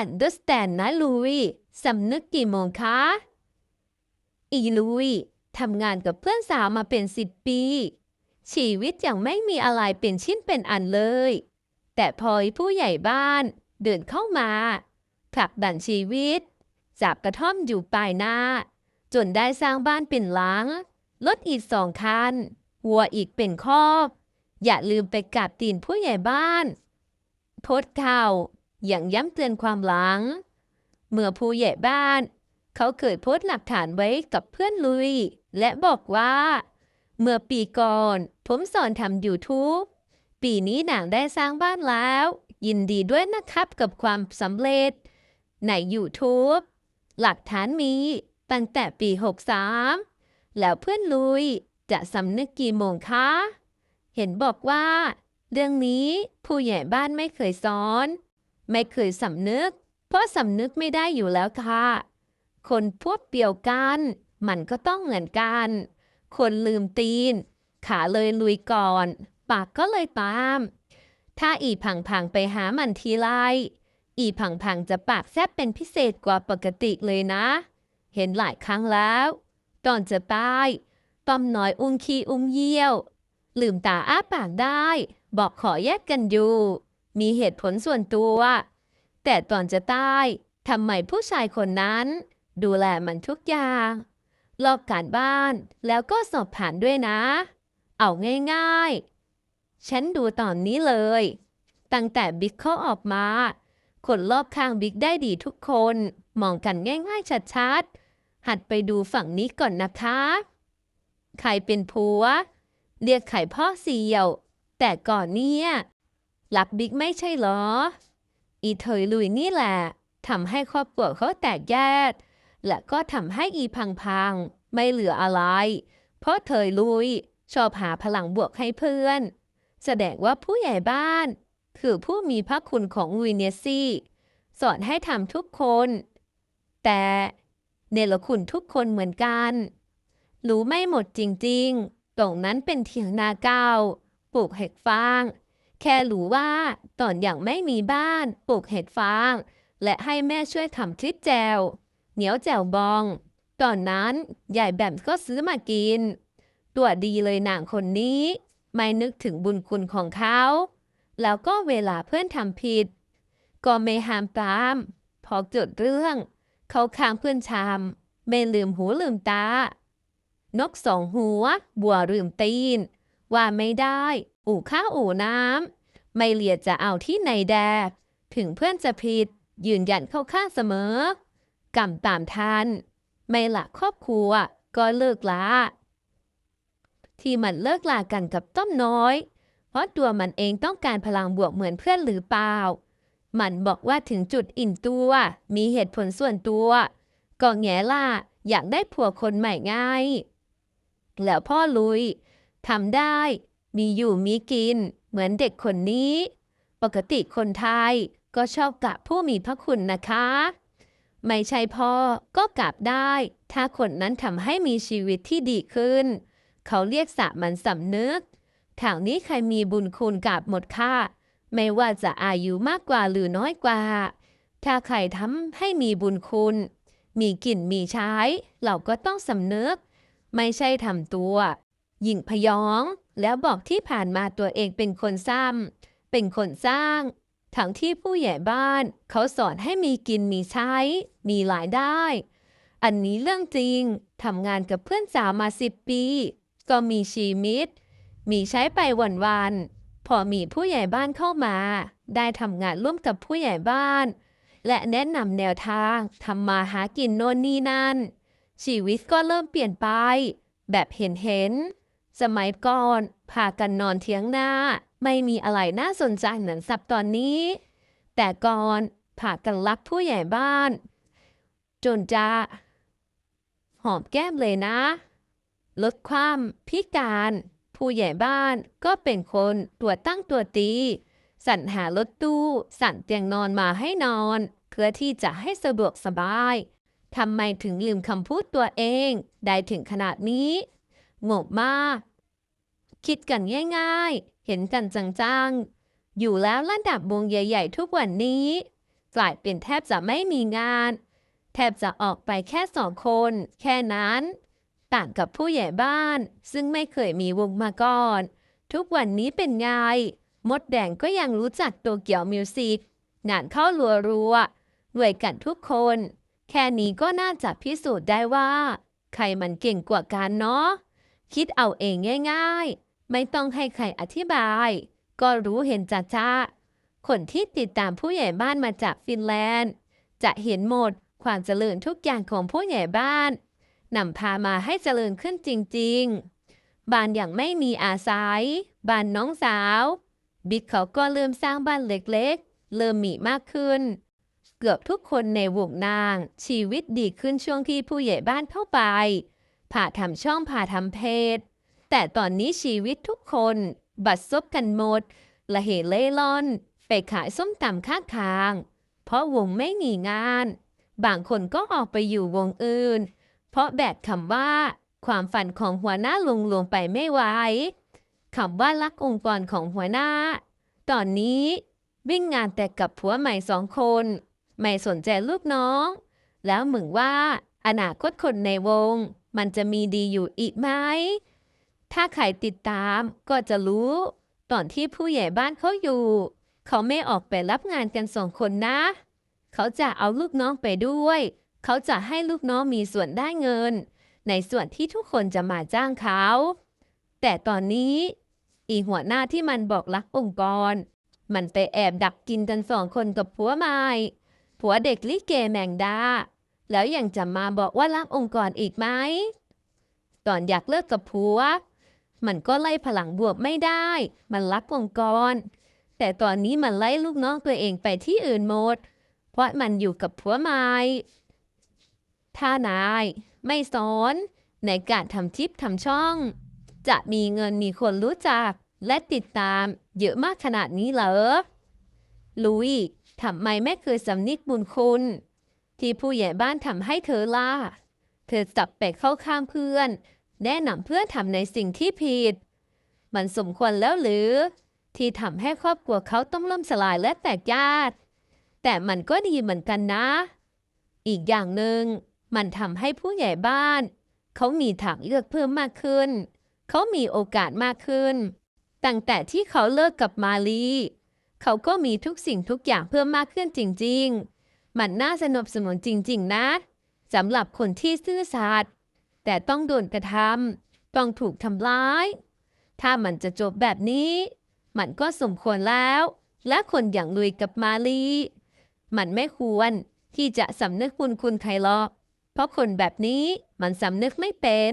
understand นะลุยสำนึกกี่โมงคะ อีลุยทำงานกับเพื่อนสาวมาเป็นสิบปี ชีวิตยังไม่มีอะไรเป็นชิ้นเป็นอันเลย แต่พอผู้ใหญ่บ้านเดินเข้ามา ผลักดันชีวิต จากกระท่อมอยู่ปลายหน้าจนได้สร้างบ้านเป็นหลัง รถอีกสองคัน วัวอีกเป็นครอบ อย่าลืมไปกราบตีนผู้ใหญ่บ้าน โพสต์ข่าว อย่างย้ำเตือนความหลัง เมื่อผู้ใหญ่บ้าน เขาเคยโพสต์หลักฐานไว้กับเพื่อนลุย และบอกว่า เมื่อปีก่อน ผมสอนทำ YouTube ปีนี้หนังได้สร้างบ้านแล้ว ยินดีด้วยนะครับกับความสำเร็จ ใน YouTube หลักฐานมีตั้งแต่ปี 63 แล้วเพื่อนลุยจะสำนึกกี่โมงคะ เห็นบอกว่า เรื่องนี้ผู้ใหญ่บ้านไม่เคยสอน ไม่เคยสำนึก เพราะสำนึกไม่ได้อยู่แล้วค่ะ คนพวกเดียวกัน มันก็ต้องเหมือนกัน คนลืมตีน ขาเลยลุยก่อน ปากก็เลยตาม ถ้าอีผังผังไปหามันทีไรอีผังผังจะปากแซบเป็นพิเศษกว่าปกติเลยนะ เห็นหลายครั้งแล้ว ตอนจะตายต้อมน้อยอุ้มขี้อุ้มเยี่ยว ลืมตาอ้าปากได้ บอกขอแยกกันอยู่ มีเหตุผลส่วนตัว แต่ตอนจะตายทำไมผู้ชายคนนั้น ดูแลมันทุกอย่างลอกการบ้านแล้วก็สอบผ่านด้วยนะ เอาง่ายๆ ฉันดูตอนนี้เลย ตั้งแต่บิ๊กเขาออกมา คนรอบข้างบิ๊กได้ดีทุกคน มองกันง่ายๆ ชัดๆ หัดไปดูฝั่งนี้ก่อนนะคะใครเป็นผัว เรียกไข่พ่อเสี่ยว แต่ก่อนเนี่ย รักบิ๊กไม่ใช่หรอ อีเถยลุยนี่แหละทำให้ครอบครัวเขาแตกแยก และก็ทำให้อีพังพังไม่เหลืออะไร เพราะเถยลุย ชอบหาพลังบวกให้เพื่อน แสดงว่าผู้ใหญ่บ้าน คือผู้มีพระคุณของลุยเนซี่ สอนให้ทำทุกคน แต่เนรคุณทุกคนเหมือนกัน รู้ไม่หมดจริงๆ ตรงนั้นเป็นเถียงนาเก่าปลูกเห็ดฟาง แค่รู้ว่าตอนอย่างไม่มีบ้านปลูกเห็ดฟาง และให้แม่ช่วยทำทริปแจวเหนียวแจ่วบอง ตอนนั้นยายแบมก็ซื้อมากิน ตัวดีเลยนางคนนี้ ไม่นึกถึงบุญคุณของเขา แล้วก็เวลาเพื่อนทำผิด ก็ไม่ห้ามตาม พอเกิดเรื่อง เขาค้างเพื่อนชาม ไม่ลืมหูลืมตา นกสองหัว บัวลืมตีน ว่าไม่ได้อู่ข้าวอู่น้ำ ไม่เหลียดจะเอาที่ไหนแดถึงเพื่อนจะผิด ยืนยันเข้าข้างเสมอกำตามทัน ไม่ละครอบครัว ก็เลิกลาที่มันเลิกลากันกับต้อมน้อย เพราะตัวมันเองต้องการพลังบวกเหมือนเพื่อนหรือเปล่า มันบอกว่าถึงจุดอิ่มตัว มีเหตุผลส่วนตัว ก็แง่ล่ะอยากได้ผัวคนใหม่ง่าย แล้วพ่อลุยทำได้ มีอยู่มีกิน เหมือนเด็กคนนี้ ปกติคนไทยก็ชอบกับผู้มีพระคุณนะคะ ไม่ใช่พ่อก็กลับได้ ถ้าคนนั้นทำให้มีชีวิตที่ดีขึ้น เขาเรียกสามัญสำนึกทางนี้ใครมีบุญคุณกลับหมดค่ะ ไม่ว่าจะอายุมากกว่าหรือน้อยกว่า ถ้าใครทำให้มีบุญคุณ มีกินมีใช้ เราก็ต้องสำนึก ไม่ใช่ทำตัว หยิ่งพยอง แล้วบอกที่ผ่านมาตัวเองเป็นคนสร้างเป็นคนสร้าง ทั้งที่ผู้ใหญ่บ้าน เขาสอนให้มีกินมีใช้ มีรายได้ อันนี้เรื่องจริงทำงานกับเพื่อนสาวมาสิบปี ก็มีชีวิต มีใช้ไปวันๆพอมีผู้ใหญ่บ้านเข้ามา ได้ทำงานร่วมกับผู้ใหญ่บ้าน และแนะนำแนวทางทำมาหากินโน่นนี่นั่นชีวิตก็เริ่มเปลี่ยนไป แบบเห็นเห็น สมัยก่อนพากันนอนเทียงหน้าไม่มีอะไรน่าสนใจเหมือนสับตอนนี้ แต่ก่อนพากันรักผู้ใหญ่บ้าน จนจะหอมแก้มเลยนะ ลดความพิการ ผู้ใหญ่บ้านก็เป็นคนตัวตั้งตัวตี สรรหารถตู้สั่นเตียงนอนมาให้นอน เพื่อที่จะให้สะดวกสบายทำไมถึงลืมคำพูดตัวเอง ได้ถึงขนาดนี้ งบมาก คิดกันง่ายๆ เห็นกันจังๆ อยู่แล้วระดับวงใหญ่ๆ ทุกวันนี้กลายเป็นแทบจะไม่มีงาน แทบจะออกไปแค่สองคน แค่นั้น ต่างกับผู้ใหญ่บ้าน ซึ่งไม่เคยมีวงมาก่อน ทุกวันนี้เป็นไง มดแดงก็ยังรู้จักโตเกี่ยวมิวสิกงานเข้ารัวรัวรวยกันทุกคน แค่นี้ก็น่าจะพิสูจน์ได้ว่า ใครมันเก่งกว่ากันเนาะ คิดเอาเองง่าย ๆ ไม่ต้องให้ใครอธิบาย ก็รู้เห็นจ้าจ้าคนที่ติดตามผู้ใหญ่บ้านมาจากฟินแลนด์ จะเห็นหมดความเจริญทุกอย่างของผู้ใหญ่บ้านนำพามาให้เจริญขึ้นจริง ๆ บ้านอย่างไม่มีอาศัย บ้านน้องสาว บิ๊กเขาก็เริ่มสร้างบ้านเล็กๆ เริ่มมีมากขึ้น เกือบทุกคนในวงนาง ชีวิตดีขึ้นช่วงที่ผู้ใหญ่บ้านเข้าไป ผ่าทำช่องผ่าทำเพจแต่ตอนนี้ชีวิตทุกคน บัดซบกันหมด ละเหเล่ล่อน ไปขายส้มตำข้างทาง เพราะวงไม่มีงาน บางคนก็ออกไปอยู่วงอื่น เพราะแบกคำว่า ความฝันของหัวหน้าลงลงไปไม่ไหวคำว่ารักองค์กรของหัวหน้า ตอนนี้วิ่งงานแต่กับผัวใหม่สองคน ไม่สนใจลูกน้อง แล้วมึงว่าอนาคตคนในวง มันจะมีดีอยู่อีกไหม ถ้าใครติดตามก็จะรู้ ตอนที่ผู้ใหญ่บ้านเขาอยู่ เขาไม่ออกไปรับงานกันสองคนนะ เขาจะเอาลูกน้องไปด้วย เขาจะให้ลูกน้องมีส่วนได้เงิน ในส่วนที่ทุกคนจะมาจ้างเขา แต่ตอนนี้ อีหัวหน้าที่มันบอกรักองค์กร มันไปแอบดักกินกันสองคนกับผัวใหม่ผัวเด็กลิเกแมงดา แล้วยังจะมาบอกว่ารักองค์กรอีกไหมตอนอยากเลิกกับผัว มันก็ไล่พลังบวกไม่ได้ มันรักองค์กร แต่ตอนนี้มันไล่ลูกน้องตัวเองไปที่อื่นหมด เพราะมันอยู่กับผัวใหม่ถ้านายไม่สอนในการทำทิปทำช่อง จะมีเงินมีคนรู้จักและติดตามเยอะมากขนาดนี้เหรอ ลุย ทำไมไม่เคยสำนึกบุญคุณ ที่ผู้ใหญ่บ้านทำให้เธอล่ะเธอจับไปเข้าข้างเพื่อน แนะนำเพื่อนทำในสิ่งที่ผิด มันสมควรแล้วหรือ ที่ทำให้ครอบครัวเขาต้องล่มสลายและแตกญาติ แต่มันก็ดีเหมือนกันนะ อีกอย่างหนึ่งมันทำให้ผู้ใหญ่บ้าน เขามีทางเลือกเพิ่มมากขึ้น เขามีโอกาสมากขึ้น ตั้งแต่ที่เขาเลิกกับมาลี เขาก็มีทุกสิ่งทุกอย่างเพิ่มมากขึ้นจริง ๆ มันน่าสนับสนุนจริง ๆ นะสำหรับคนที่ซื่อสัตย์แต่ต้องโดนกระทำต้องถูกทำร้าย ถ้ามันจะจบแบบนี้ มันก็สมควรแล้ว และคนอย่างลุยกับมาลีมันไม่ควรที่จะสำนึกบุญคุณใครหรอกเพราะคนแบบนี้มันสำนึกไม่เป็น